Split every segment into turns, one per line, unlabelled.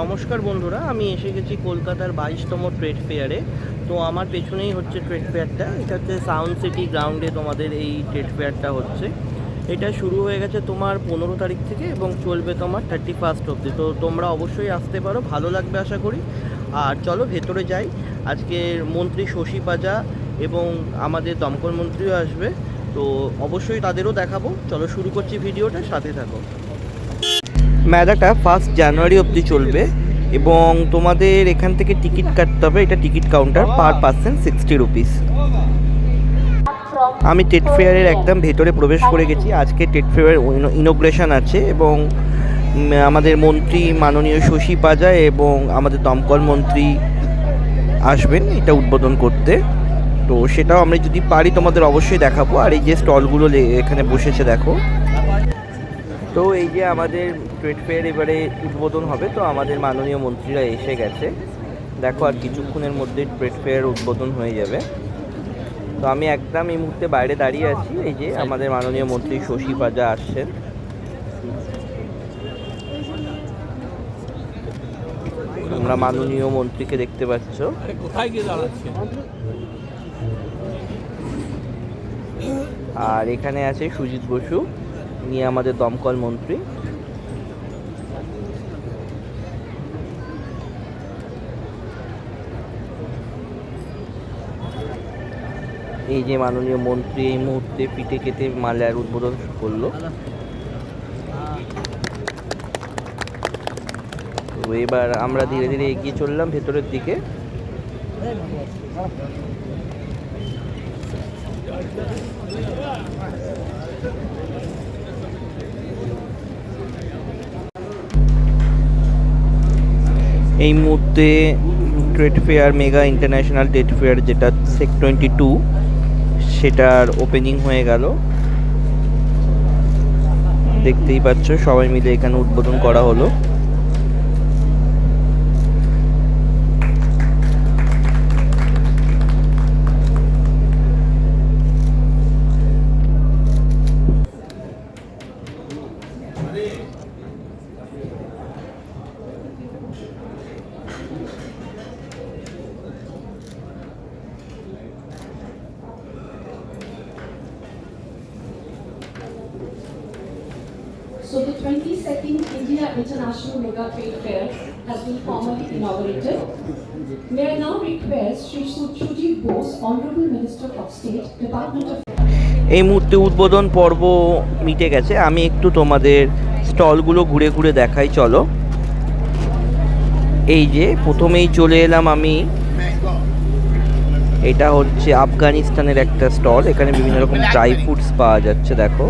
নমস্কার বন্ধুরা, আমি এসে গেছি কলকাতার বাইশতম ট্রেড ফেয়ারে তো আমার পেছনেই হচ্ছে ট্রেড ফেয়ারটা এটা হচ্ছে সাউন্ড সিটি গ্রাউন্ডে তোমাদের এই ট্রেড ফেয়ারটা হচ্ছে। এটা শুরু হয়ে গেছে তোমার পনেরো তারিখ থেকে এবং চলবে তোমার থার্টি ফার্স্ট অবধি। তো তোমরা অবশ্যই আসতে পারো, ভালো লাগবে আশা করি। আর চলো ভেতরে যাই। আজকে মন্ত্রী শশী পাজা এবং আমাদের দমকল মন্ত্রীও আসবে। তো অবশ্যই তাদেরও দেখাবো। চলো শুরু করছি ভিডিওটা, সাথে থাকো। মেলাটা ফার্স্ট জানুয়ারি অবধি চলবে এবং তোমাদের এখান থেকে টিকিট কাটতে হবে। এটা ticket counter per person sixty rupees আমি টেট ফেয়ারের একদম ভেতরে প্রবেশ করে গেছি। আজকে টেট ফেয়ারের ইনোগ্রেশন আছে এবং আমাদের মন্ত্রী মাননীয় শশী পাজা এবং আমাদের দমকল মন্ত্রী আসবেন এটা উদ্বোধন করতে। তো সেটাও আমরা যদি পারি তোমাদের অবশ্যই দেখাবো। আর এই যে স্টলগুলো এখানে বসেছে দেখো। তো এই যে আমাদের ট্রেড ফেয়ার এবারে উদ্বোধন হবে তো আমাদের মাননীয় মন্ত্রীরা এসে গেছে। দেখো আর কিছুক্ষণের মধ্যে ট্রেড ফেয়ার উদ্বোধন হয়ে যাবে। তো আমি একদম এই মুহূর্তে বাইরে দাঁড়িয়ে আছি এই যে আমাদের মাননীয় মন্ত্রী শশী পাজা আসছেন। তোমরা মাননীয় মন্ত্রীকে দেখতে পাচ্ছ।
কোথায় গিয়ে দাঁড়াচ্ছে?
আর এখানে আছে সুজিত বসু। নিয়ে আমাদের দমকল মন্ত্রী। এই যে মাননীয় মন্ত্রী এই মুহূর্তে পিঠে কেটে মালার উদ্বোধন করল। তো এবার আমরা ধীরে ধীরে এগিয়ে চললাম ভেতরের দিকে। এই মুহূর্তে trade fair mega international trade fair যেটা সেক টোয়েন্টি টু সেটার ওপেনিং হয়ে গেল। দেখতেই পাচ্ছ, সবাই মিলে এখানে উদ্বোধন করা হলো। এই মুহূর্তে উদ্বোধন পর্ব মিটে গেছে। আমি একটু তোমাদের স্টলগুলো ঘুরে ঘুরে দেখাই, চলো। এই যে, প্রথমেই চলে এলাম আমি। এটা হচ্ছে আফগানিস্তানের একটা স্টল। এখানে বিভিন্ন রকম ড্রাই ফ্রুটস পাওয়া যাচ্ছে, দেখো।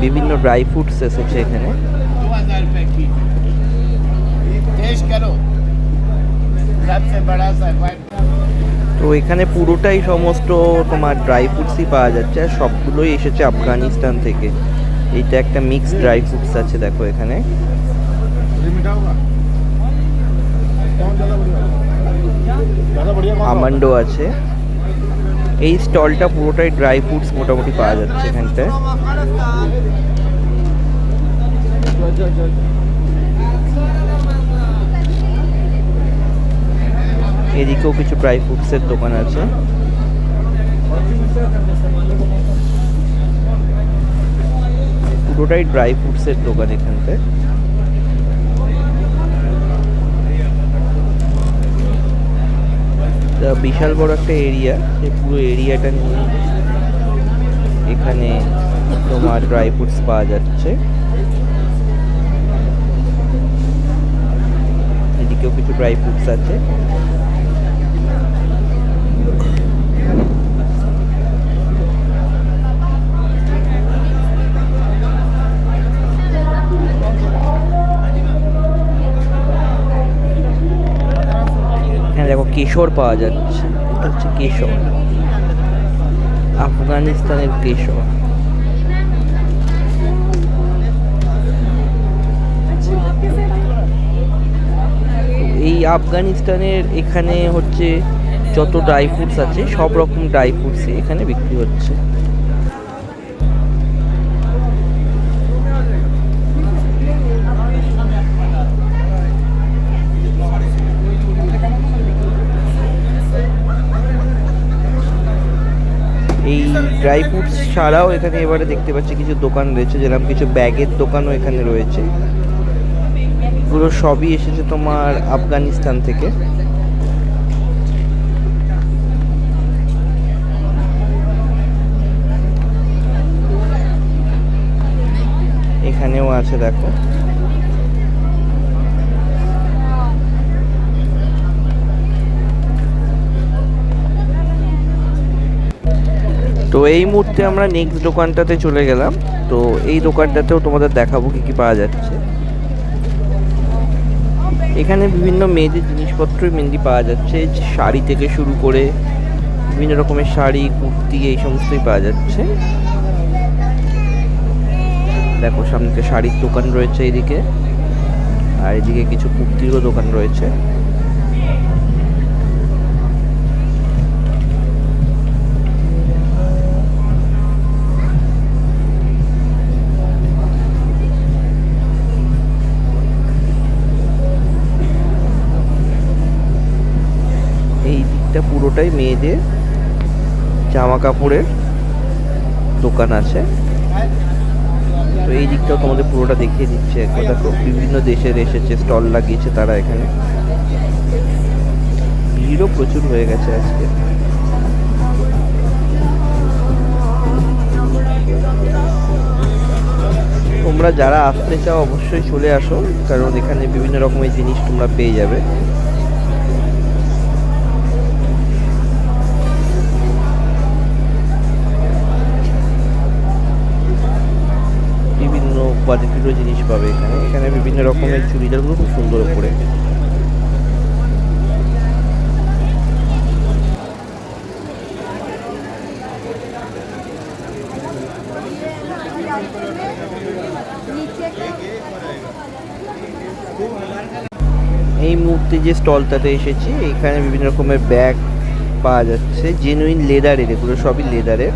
বিভিন্ন ড্রাই ফ্রুটস এসেছে এখানে। তো এখানে পুরোটাই সমস্ত তোমার ড্রাই ফ্রুটসই পাওয়া যাচ্ছে আর সবগুলোই এসেছে আফগানিস্তান থেকে। এইটা একটা মিক্সড ড্রাই ফ্রুটস আছে দেখো এখানে। আমান্ডো আছে। এই স্টলটা পুরোটাই ড্রাই ফ্রুটস মোটামুটি পাওয়া যাচ্ছে এখানটায়। এদিকেও কিছু ড্রাই ফ্রুটসের দোকান আছে। পুরোটাই ড্রাই ফ্রুটসের দোকান এখানটায় তা বিশাল বড় একটা এরিয়া সেই পুরো এরিয়াটা নিয়ে এখানে তোমার ড্রাই ফ্রুটস পাওয়া যাচ্ছে। এদিকেও কিছু ড্রাই ফ্রুটস আছে। কেশর পাওয়া যাচ্ছে। এটা হচ্ছে কেশর। আফগানিস্তানের কেশর। এই আফগানিস্তানের এখানে হচ্ছে যত ড্রাই ফ্রুটস আছে, সব রকম ড্রাই ফ্রুটস এখানে বিক্রি হচ্ছে। ড্রাই ফ্রুটস ছাড়াও এখানে এবারে দেখতে পাচ্ছি কিছু দোকান রয়েছে, যেরকম কিছু ব্যাগের দোকানও এখানে রয়েছে। পুরো সবই এসেছে তোমার আফগানিস্তান থেকে। এখানেও আছে, দেখো। তো এই মুহূর্তে আমরা নেক্সট দোকানটাতে চলে গেলাম। তো এই দোকানটাতেও তোমাদের দেখাবো কি কি পাওয়া যাচ্ছে। এখানে বিভিন্ন মেয়েদের জিনিসপত্রই মেনলি পাওয়া যাচ্ছে। শাড়ি থেকে শুরু করে বিভিন্ন রকমের শাড়ি, কুর্তি, এই সমস্তই পাওয়া যাচ্ছে। দেখো, সামনে শাড়ির দোকান রয়েছে এইদিকে। আর এদিকে কিছু কুর্তিরও দোকান রয়েছে। পুরোটাই মেয়েদের জামা কাপড়ের দোকান আছে। তো এই দিকটাও তোমাদের পুরোটা দেখিয়ে দিচ্ছে। দেখো বিভিন্ন দেশের এসেছে, স্টল লাগিয়েছে তারা এখানে। ভিড়ও প্রচুর হয়ে গেছে আজকে। তোমরা যারা আসতে চাও, অবশ্যই চলে আসো, কারণ এখানে বিভিন্ন রকমের জিনিস তোমরা পেয়ে যাবে। কোয়ালিটিরও জিনিস পাবে এখানে। এখানে বিভিন্ন রকমের চুড়িদারগুলো খুব সুন্দর করে এই মুহূর্তে যে স্টলটাতে এসেছি, এখানে বিভিন্ন রকমের ব্যাগ পাওয়া যাচ্ছে। জেনুইন লেদারের এগুলো সবই লেদারের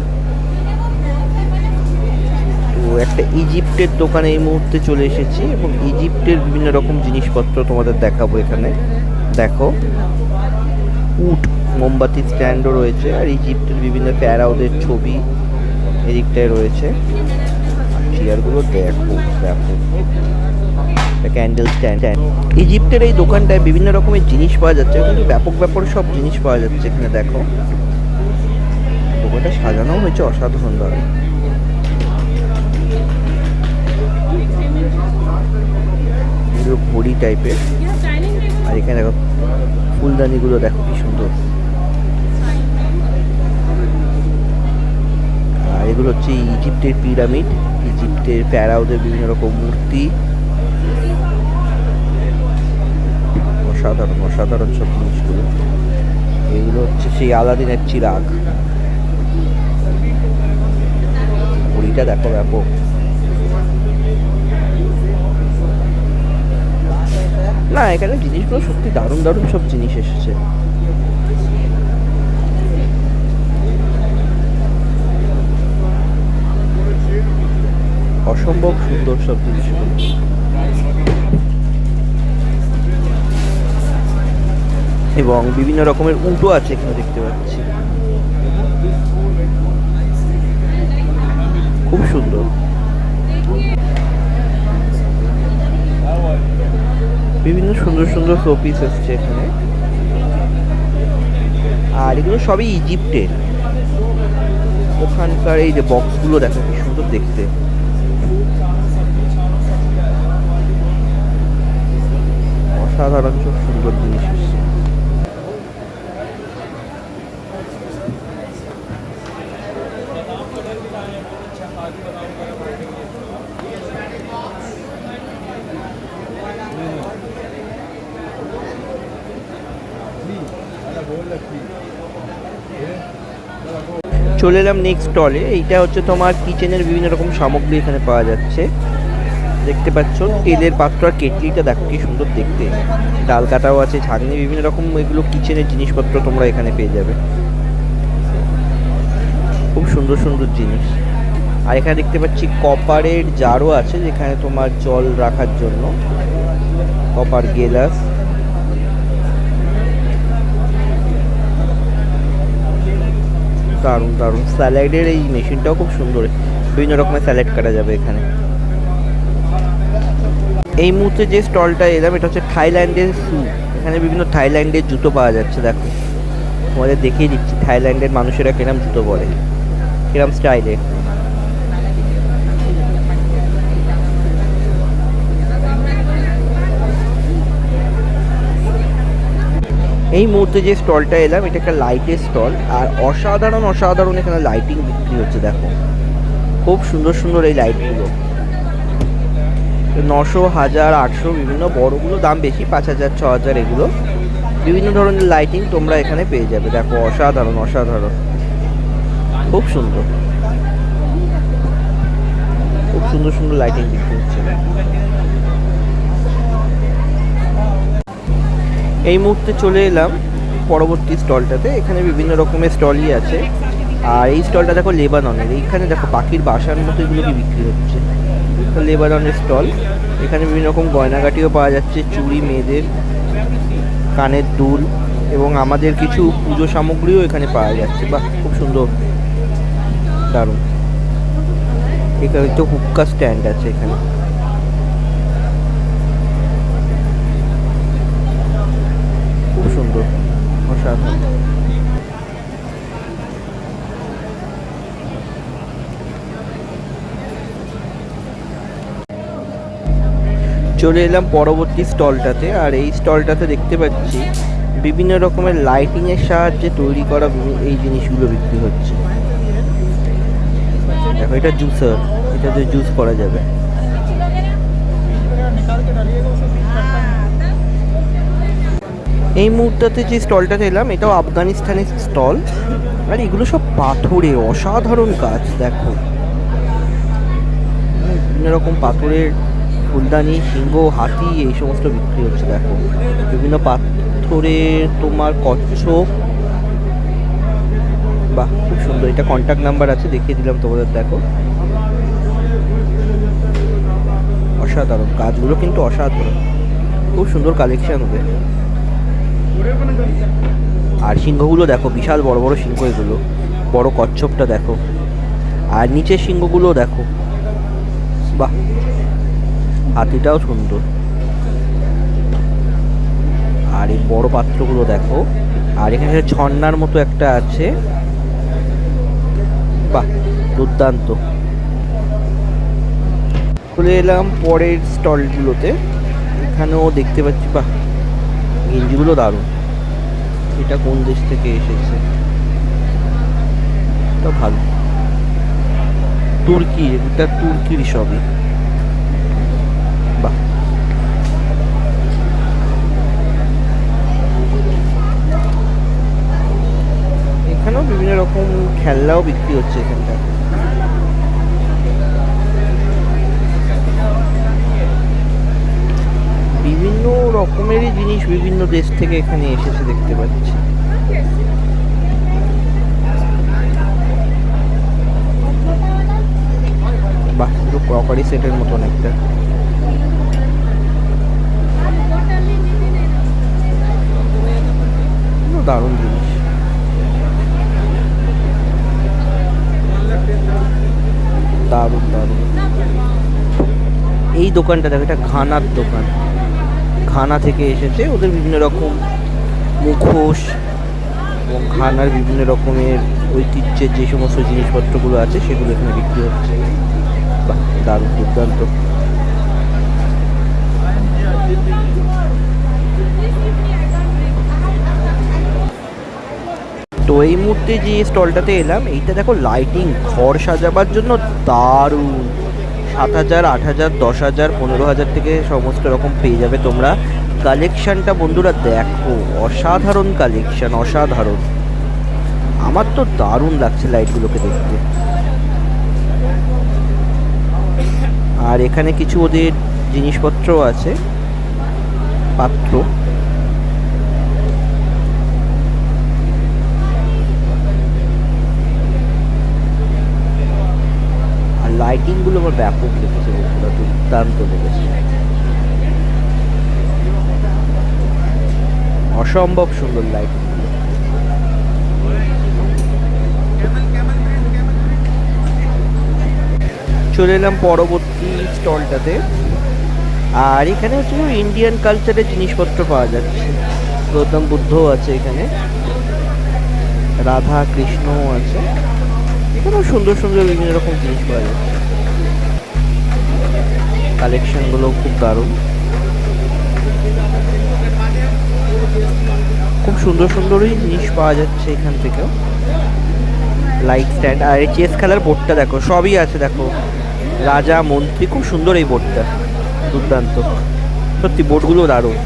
একটা ইজিপ্টের দোকানে এই মুহূর্তে চলে এসেছি এবং ইজিপ্টের বিভিন্ন রকম জিনিসপত্র তোমাদের দেখাবো এখানে। দেখো, উট, মোমবাতি স্ট্যান্ডও রয়েছে আর ইজিপ্টের বিভিন্ন ফ্যারাওদের ছবি এদিকটায় রয়েছে। চেয়ারগুলো দেখো দেখো। ক্যান্ডেল স্ট্যান্ড ইজিপ্টের এই দোকানটায় বিভিন্ন রকমের জিনিস পাওয়া যাচ্ছে, কিন্তু ব্যাপক ব্যাপক সব জিনিস পাওয়া যাচ্ছে এখানে, দেখো। দোকানটা সাজানো হয়েছে, অসাধারণ এগুলো ঘড়ি টাইপের আর এখানে দেখো, ফুলদানিগুলো দেখো কি সুন্দর। আর এগুলো হচ্ছে ইজিপ্টের পিরামিড, ইজিপ্টের ফ্যারাওদের বিভিন্ন রকম মূর্তি। অসাধারণ অসাধারণ সব জিনিসগুলো। এগুলো হচ্ছে সেই আলাদিনের চিরাগ। ঘড়িটা দেখো ব্যাপক। না, এখানে জিনিসগুলো সত্যি দারুণ দারুণ সব জিনিস এসেছে। অসম্ভব সুন্দর সব জিনিসগুলো। এবং বিভিন্ন রকমের উঁটো আছে এখানে দেখতে পাচ্ছি। খুব সুন্দর। বিভিন্ন সুন্দর সুন্দর শোপিস এসছে এখানে। আর এগুলো সবই ইজিপ্টের ওখানকার এই যে বক্সগুলো দেখা কি সুন্দর দেখতে। অসাধারণ সব সুন্দর জিনিস এসছে। চলে এলাম নেক্সট স্টলে এইটা হচ্ছে তোমার কিচেনের বিভিন্ন রকম সামগ্রী এখানে পাওয়া যাচ্ছে। দেখতে পাচ্ছ, তেলের পাত্র আর কেটলিটা দেখো কি সুন্দর দেখতে। ডাল কাটাও আছে ছাগনি বিভিন্ন রকম এগুলো কিচেনের জিনিসপত্র তোমরা এখানে পেয়ে যাবে। খুব সুন্দর সুন্দর জিনিস। আর এখানে দেখতে পাচ্ছি কপারের জারও আছে, যেখানে তোমার জল রাখার জন্য। কপার গেলাস দারুণ দারুণ। স্যালাডের এই মেশিনটাও খুব সুন্দর। বিভিন্ন রকমের স্যালাড কাটা যাবে এখানে। এই মুহূর্তে যে স্টলটা এলাম এটা হচ্ছে থাইল্যান্ডের শু এখানে বিভিন্ন থাইল্যান্ডের জুতো পাওয়া যাচ্ছে, দেখো। তোমাদের দেখিয়ে দিচ্ছি, থাইল্যান্ডের মানুষেরা কিরম জুতো পরে, কিরম স্টাইলে। এই মুহূর্তে যে স্টলটা এলাম, এটা একটা লাইটের স্টল আর অসাধারণ অসাধারণ এখানে লাইটিং বিক্রি হচ্ছে, দেখো। খুব সুন্দর সুন্দর এই লাইটগুলো নশো, হাজার, আটশো, বিভিন্ন বড়গুলো, দাম বেশি, পাঁচ হাজার, ছ হাজার এগুলো। বিভিন্ন ধরনের লাইটিং তোমরা এখানে পেয়ে যাবে, দেখো, অসাধারণ অসাধারণ। খুব সুন্দর। খুব সুন্দর সুন্দর লাইটিং বিক্রি হচ্ছে। এই মুহূর্তে চলে এলাম পরবর্তী স্টলটাতে। এখানে বিভিন্ন রকমের স্টলই আছে। আর এই স্টলটা দেখো লেবাননের। এইখানে দেখো পাখির বাসার মতো এগুলো কি বিক্রি হচ্ছে। লেবাননের স্টল। এখানে বিভিন্ন রকম গয়নাগাটিও পাওয়া যাচ্ছে। চুড়ি, মেয়েদের কানের দুল এবং আমাদের কিছু পুজো সামগ্রীও এখানে পাওয়া যাচ্ছে। বাহ, খুব সুন্দর। দারুণ। এখানে তো হুক্কা স্ট্যান্ড আছে এখানে খুব সুন্দর অসাধারণ চলে এলাম পরবর্তী স্টলটাতে, আর এই স্টলটাতে দেখতে পাচ্ছি বিভিন্ন রকমের লাইটিংয়ের সাহায্যে তৈরি করা এই জিনিসগুলো বিক্রি হচ্ছে। দেখো, এটা জুসার এটাতে জুস করা যাবে। এই মুহূর্তে যে স্টলটাতে এলাম, এটাও আফগানিস্তানের স্টল। আর এগুলো সব পাথরে, অসাধারণ কাজ দেখো। বিভিন্ন রকম পাথরের ফুলদানি, সিংহ, হাতি, এই সমস্ত বিক্রি হচ্ছে, দেখো। বিভিন্ন পাথরের তোমার কচ্ছপ। বাহ, খুব সুন্দর। এটা কন্ট্যাক্ট নাম্বার আছে, দেখিয়ে দিলাম তোমাদের, দেখো। অসাধারণ। কাজগুলো কিন্তু অসাধারণ। খুব সুন্দর কালেকশন হবে। আর সিংহগুলো দেখো, বিশাল বড় বড় সিংহ এগুলো বড় কচ্ছপটা দেখো। আর নিচের সিংহগুলো দেখো, বাহ, হাতিটাও সুন্দর। আর এই বড় পাত্রগুলো দেখো, আর এখানে ঝর্ণার মতো একটা আছে। বাহ, দুর্দান্ত। চলে এলাম পরের স্টলগুলোতে। এখানেও দেখতে পাচ্ছি, বাহ গেঞ্জিগুলো দারুণ। এটা কোন দেশ থেকে এসেছে? এটা ভালো। তুর্কি, এটা তুর্কির সবই বাহ। এখানেও বিভিন্ন রকম খেলনাও বিক্রি হচ্ছে এখানটা বিভিন্ন রকমেরই জিনিস বিভিন্ন দেশ থেকে এখানে এসেছে দেখতে পাচ্ছি। বাহ, পুরো ক্রকারি সেটের মতন একটা। দারুণ জিনিস। দারুণ দারুণ। এই দোকানটা দেখো, এটা ঘানার দোকান। ঘানা থেকে এসেছে। ওদের বিভিন্ন রকম মুখোশ এবং ঘানার বিভিন্ন রকমের ঐতিহ্যের যে সমস্ত জিনিসপত্রগুলো আছে, সেগুলো এখানে বিক্রি হচ্ছে। দারুণ দুর্দান্ত। তো এই মুহূর্তে যে স্টলটাতে এলাম, এইটা দেখো লাইটিং ঘর সাজাবার জন্য দারুণ। সাত হাজার, আট হাজার, দশ হাজার, পনেরো হাজার থেকে সমস্ত রকম পেয়ে যাবে তোমরা। কালেকশনটা বন্ধুরা দেখো, অসাধারণ কালেকশন, অসাধারণ। আমার তো দারুণ লাগছে লাইটগুলোকে দেখতে। আর এখানে কিছু ওদের জিনিসপত্র আছে, পাত্র। লাইটিংগুলো আমার ব্যাপক লেগেছে দুর্দান্ত লেগেছে অসম্ভব সুন্দর লাইটিং চলে এলাম পরবর্তী স্টলটাতে। আর এখানে হচ্ছে ইন্ডিয়ান কালচারের জিনিসপত্র পাওয়া যাচ্ছে। গৌতম বুদ্ধও আছে এখানে। রাধা কৃষ্ণও আছে। এখানেও সুন্দর সুন্দর বিভিন্ন রকম জিনিস পাওয়া যাচ্ছে। কালেকশনগুলো খুব দারুণ। খুব সুন্দর সুন্দরই জিনিস পাওয়া যাচ্ছে এখান থেকেও। লাইট স্ট্যান্ড আর এই চেস খেলার বোর্ডটা দেখো, সবই আছে দেখো। রাজা, মন্ত্রী, খুব সুন্দর এই বোর্ডটা দুর্দান্ত। সত্যি বোর্ডগুলো দারুণ,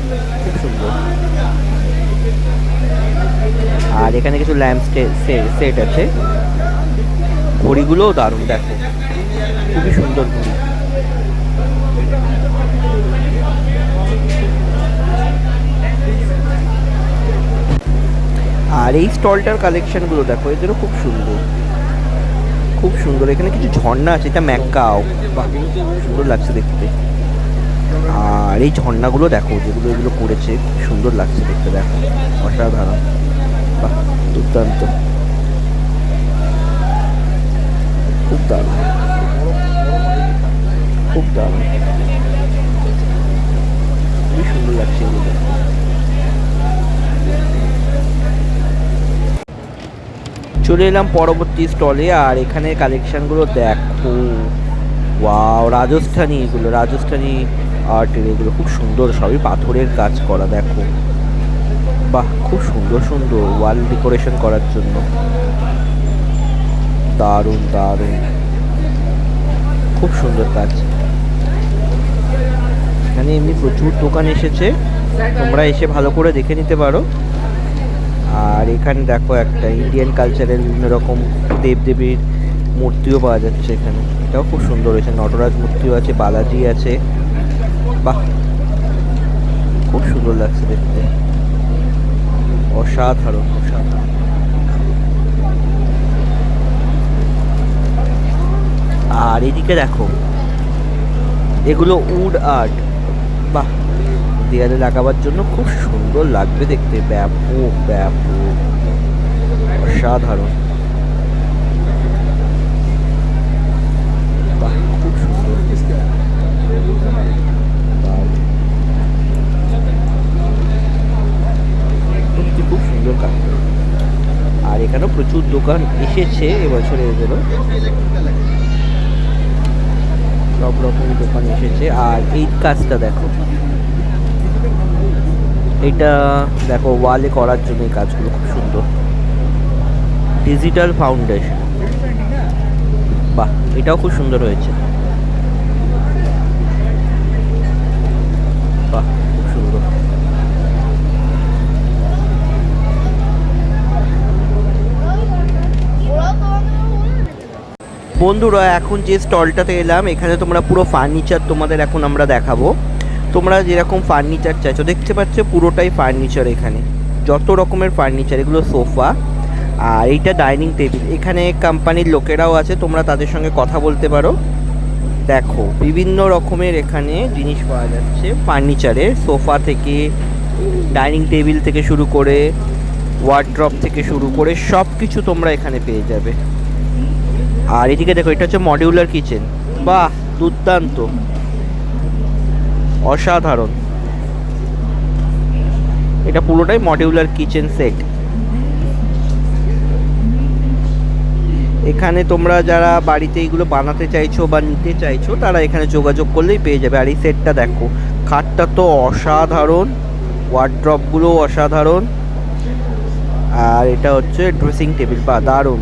খুব সুন্দর। আর এখানে কিছু ল্যাম্প সেট আছে। ঘড়িগুলোও দারুণ, দেখো। খুবই সুন্দর ঘড়ি। আর এই স্টলটার কালেকশনগুলো দেখো এদেরও খুব সুন্দর। খুব সুন্দর। এখানে কিছু ঝর্ণা আছে, এটা ম্যাকাও। সুন্দর লাগছে দেখতে। আর এই ঝর্ণাগুলো দেখো, যেগুলো এগুলো করেছে, খুব সুন্দর লাগছে দেখতে, দেখো। অসাধারণ। বাহ, দুর্দান্ত। খুব দারুণ। খুব দারুণ। খুবই সুন্দর লাগছে এগুলো চলে এলাম পরবর্তী স্টলে আর এখানে কালেকশনগুলো দেখো। ওয়াও রাজস্থানি এগুলো, রাজস্থানি আর্টের এগুলো, খুব সুন্দর, সবই পাথরের কাজ করা, দেখো। বাহ, খুব সুন্দর সুন্দর ওয়াল ডেকোরেশন করার জন্য। দারুণ দারুণ। খুব সুন্দর কাজ। এখানে এমনি প্রচুর দোকান এসেছে। তোমরা এসে ভালো করে দেখে নিতে পারো। আর এখানে দেখো একটা ইন্ডিয়ান কালচারের বিভিন্ন রকম দেবদেবীর মূর্তিও পাওয়া যাচ্ছে এখানে। এটাও খুব সুন্দর হয়েছে। নটরাজ মূর্তিও আছে, বালাজি আছে। বাহ! খুব সুন্দর লাগছে দেখতে। অসাধারণ অসাধারণ। আর এদিকে দেখো, এগুলো উড আর্ট। দেয়ালে লাগাবার জন্য খুব সুন্দর লাগবে দেখতে। ব্যাপক ব্যাপক। অসাধারণ। খুব সুন্দর। সত্যি খুব সুন্দর কাজ। আর এখানেও প্রচুর দোকান এসেছে এবছরে এদেরও। সব রকমের দোকান এসেছে। আর এই কাজটা দেখো। এটা দেখো ওয়ালে করার জন্য এই কাজগুলো খুব সুন্দর। ডিজিটাল ফাউন্ডেশন বাহ, এটাও খুব সুন্দর হয়েছে। বাহ, খুব সুন্দর। বন্ধুরা, এখন যে স্টলটাতে এলাম, এখানে তোমরা পুরো ফার্নিচার তোমাদের এখন আমরা দেখাবো। তোমরা যেরকম ফার্নিচার চাইছো, দেখতে পাচ্ছ পুরোটাই ফার্নিচার এখানে। যত রকমের ফার্নিচার এগুলো সোফা আর এইটা ডাইনিং টেবিল এখানে কোম্পানির লোকেরাও আছে, তোমরা তাদের সঙ্গে কথা বলতে পারো। দেখো, বিভিন্ন রকমের এখানে জিনিস পাওয়া যাচ্ছে। ফার্নিচারের সোফা থেকে ডাইনিং টেবিল থেকে শুরু করে ওয়ার্ড্রপ থেকে শুরু করে সব কিছু তোমরা এখানে পেয়ে যাবে। আর এদিকে দেখো, এটা হচ্ছে মডিউলার কিচেন বাহ, দুর্দান্ত। অসাধারণ। এটা পুরোটাই মডিউলার কিচেন সেট। এখানে তোমরা যারা বাড়িতে এইগুলো বানাতে চাইছো বা নিতে চাইছো, তারা এখানে যোগাযোগ করলেই পেয়ে যাবে। আর এই সেটটা দেখো, খাটটা তো অসাধারণ ওয়ার্ড্রপগুলো অসাধারণ। আর এটা হচ্ছে ড্রেসিং টেবিল বা দারুণ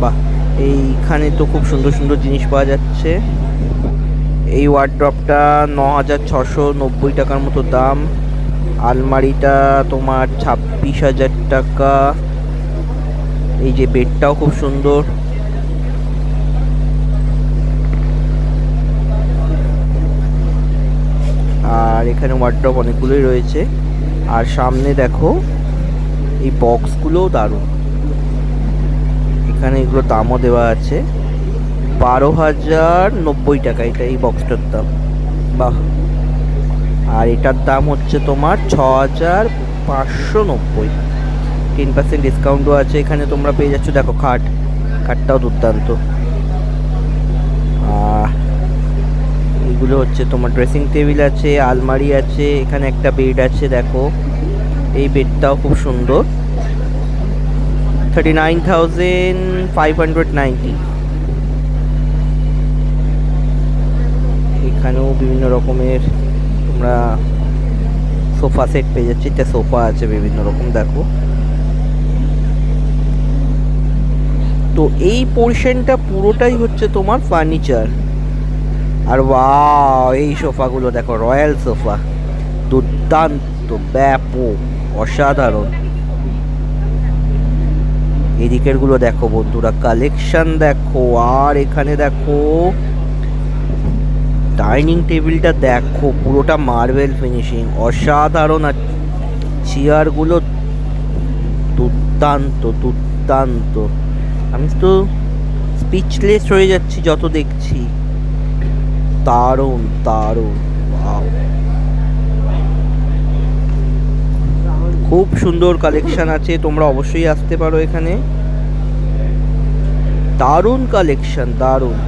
বাহ এইখানে তো খুব সুন্দর সুন্দর জিনিস পাওয়া যাচ্ছে। এই ওয়ার্ড্রপটা ন হাজার ছশো নব্বই টাকার মতো দাম। আলমারিটা তোমার ছাব্বিশ হাজার টাকা। এই যে বেডটাও খুব সুন্দর। আর এখানে ওয়ার্ড্রপ অনেকগুলোই রয়েছে। আর সামনে দেখো, এই বক্সগুলোও দারুণ। এখানে এগুলো দামও দেওয়া আছে। বারো হাজার নব্বই টাকা এটা এই বক্সটার দাম। বাহ। আর এটার দাম হচ্ছে তোমার ছ হাজার পাঁচশো নব্বই। টেন পার্সেন্ট ডিসকাউন্টও আছে এখানে তোমরা পেয়ে যাচ্ছ। দেখো খাট, খাটটাও দুর্দান্ত। এগুলো হচ্ছে তোমার ড্রেসিং টেবিল আছে, আলমারি আছে, এখানে একটা বেড আছে, দেখো। এই বেডটাও খুব সুন্দর। Thirty nine thousand five hundred ninety এখানেও বিভিন্ন রকমের তোমরা সোফা সেট পেয়ে যাচ্ছি। এটা সোফা আছে বিভিন্ন রকম, দেখো। তো এই পোর্শনটা পুরোটাই হচ্ছে তোমার ফার্নিচার আর ওয়াও এই সোফাগুলো দেখো, রয়্যাল সোফা। দুর্দান্ত, ব্যাপক, অসাধারণ। এদিকেরগুলো দেখো বন্ধুরা কালেকশন দেখো, আর এখানে দেখো ডাইনিং টেবিলটা দেখো, পুরোটা মার্বেল ফিনিশিং অসাধারণ, আর চেয়ারগুলো দুর্দান্ত দুর্দান্ত। আমি তো স্পিচলেস হয়ে যাচ্ছি যত দেখছি। দারুণ দারুণ খুব সুন্দর কালেকশান আছে, তোমরা অবশ্যই আসতে পারো এখানে। দারুণ কালেকশন দারুণ।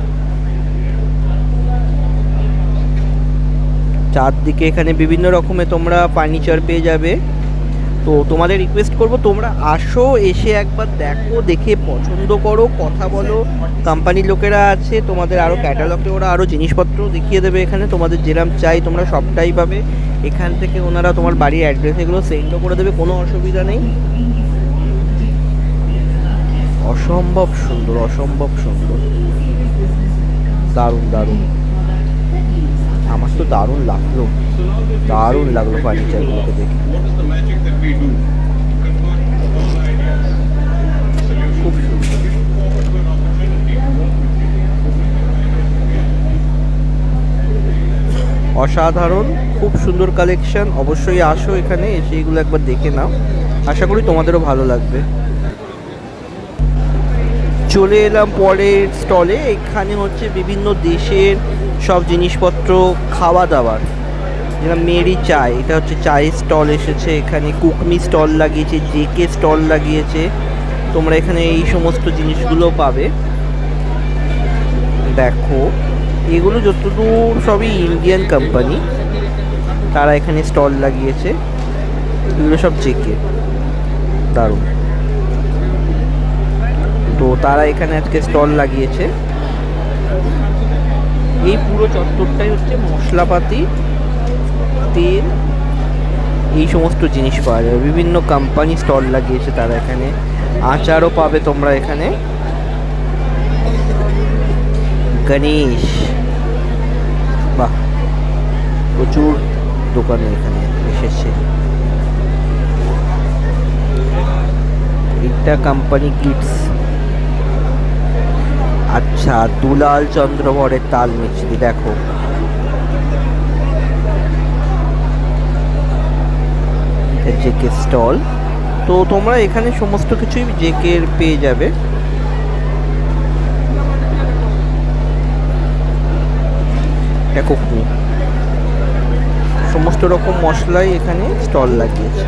চারদিকে এখানে বিভিন্ন রকমের তোমরা ফার্নিচার পেয়ে যাবে। তো তোমাদের রিকোয়েস্ট করব, তোমরা আসো, এসে একবার দেখো, দেখে পছন্দ করো, কথা বলো। কোম্পানির লোকেরা আছে, তোমাদের আরও ক্যাটালগে ওরা আরও জিনিসপত্র দেখিয়ে দেবে এখানে। তোমাদের যেরাম চাই, তোমরা সবটাই পাবে। এখান থেকে ওনারা তোমার বাড়ির অ্যাড্রেস এগুলো সেন্ডও করে দেবে, কোনো অসুবিধা নেই। অসম্ভব সুন্দর অসম্ভব সুন্দর। দারুণ দারুণ। আমার তো দারুণ লাগল। দারুণ লাগল ফার্নিচারগুলোকে দেখে। অসাধারণ, খুব সুন্দর কালেকশন অবশ্যই আসো এখানে, এসে এগুলো একবার দেখে নাও। আশা করি তোমাদেরও ভালো লাগবে। চলে এলাম পরের স্টলে এখানে হচ্ছে বিভিন্ন দেশের সব জিনিসপত্র খাওয়া দাওয়ার যেটা মেরি চায় এটা হচ্ছে চায়ের স্টল এসেছে। এখানে কুকমি স্টল লাগিয়েছে, জেকে স্টল লাগিয়েছে। তোমরা এখানে এই সমস্ত জিনিসগুলো পাবে। দেখো। এগুলো যতদূর সবই ইন্ডিয়ান কোম্পানি তারা এখানে স্টল লাগিয়েছে। এগুলো সব জেকে দারুণ। তো তারা এখানে আজকে স্টল লাগিয়েছে। এই পুরো চত্বরটাই হচ্ছে মশলাপাতি, তেল, এই সমস্ত জিনিস পাওয়া যাবে বিভিন্ন কোম্পানি স্টল লাগিয়েছে তারা এখানে। আচারও পাবে তোমরা এখানে। গণেশ। প্রচুর দোকানে এখানে এসেছে। এটা কোম্পানি গিফটস আচ্ছা দুলাল চন্দ্রবরের তাল মিছরি দেখো। জেকে স্টল তো তোমরা এখানে সমস্ত কিছুই জেকের পেয়ে যাবে। কুকনি সমস্ত রকম মশলাই এখানে স্টল লাগিয়েছে।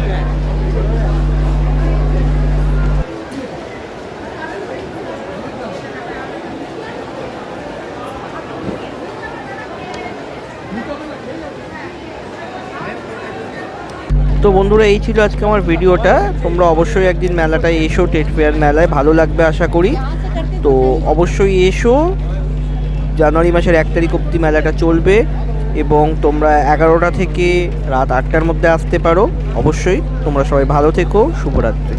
তো বন্ধুরা, এই ছিল আজকে আমার ভিডিওটা। তোমরা অবশ্যই একদিন মেলাটায় এসো টেট ফেয়ার মেলায়। ভালো লাগবে আশা করি। তো অবশ্যই এসো। জানুয়ারি মাসের এক তারিখ অবধি মেলাটা চলবে। এবং তোমরা এগারোটা থেকে রাত আটটার মধ্যে আসতে পারো। অবশ্যই তোমরা সবাই ভালো থেকো। শুভরাত্রি।